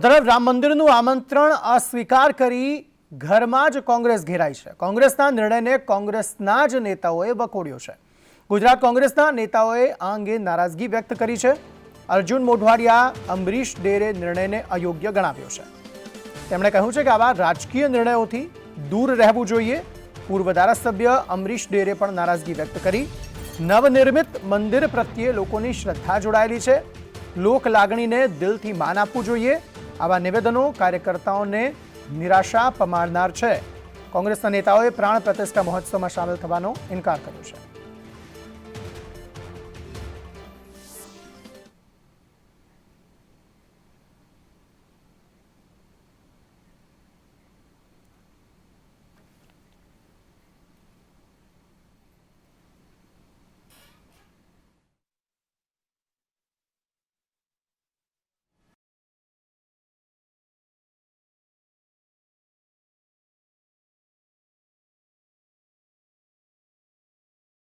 તરફ રામ મંદિરનું આમંત્રણ અસ્વીકાર કરી ઘરમાં જ કોંગ્રેસ ઘેરાઈ છે. કોંગ્રેસના નિર્ણયને કોંગ્રેસના જ નેતાઓએ વખોડ્યો છે. ગુજરાત કોંગ્રેસના નેતાઓએ આ અંગે નારાજગી વ્યક્ત કરી છે. અર્જુન મોઢવાડિયા અંબરીશ ડેરે નિર્ણયને અયોગ્ય ગણાવ્યો છે. તેમણે કહ્યું છે કે આવા રાજકીય નિર્ણયોથી દૂર રહેવું જોઈએ. પૂર્વ ધારાસભ્ય અમરીશ ડેરે પણ નારાજગી વ્યક્ત કરી. નવનિર્મિત મંદિર પ્રત્યે લોકોની શ્રદ્ધા જોડાયેલી છે. લોક લાગણીને દિલથી માન આપવું જોઈએ. આવા નિવેદનો કાર્યકર્તાઓને નિરાશા પમાડનાર છે. કોંગ્રેસના નેતાઓએ પ્રાણ પ્રતિષ્ઠા મહોત્સવમાં સામેલ થવાનો ઇનકાર કર્યો છે.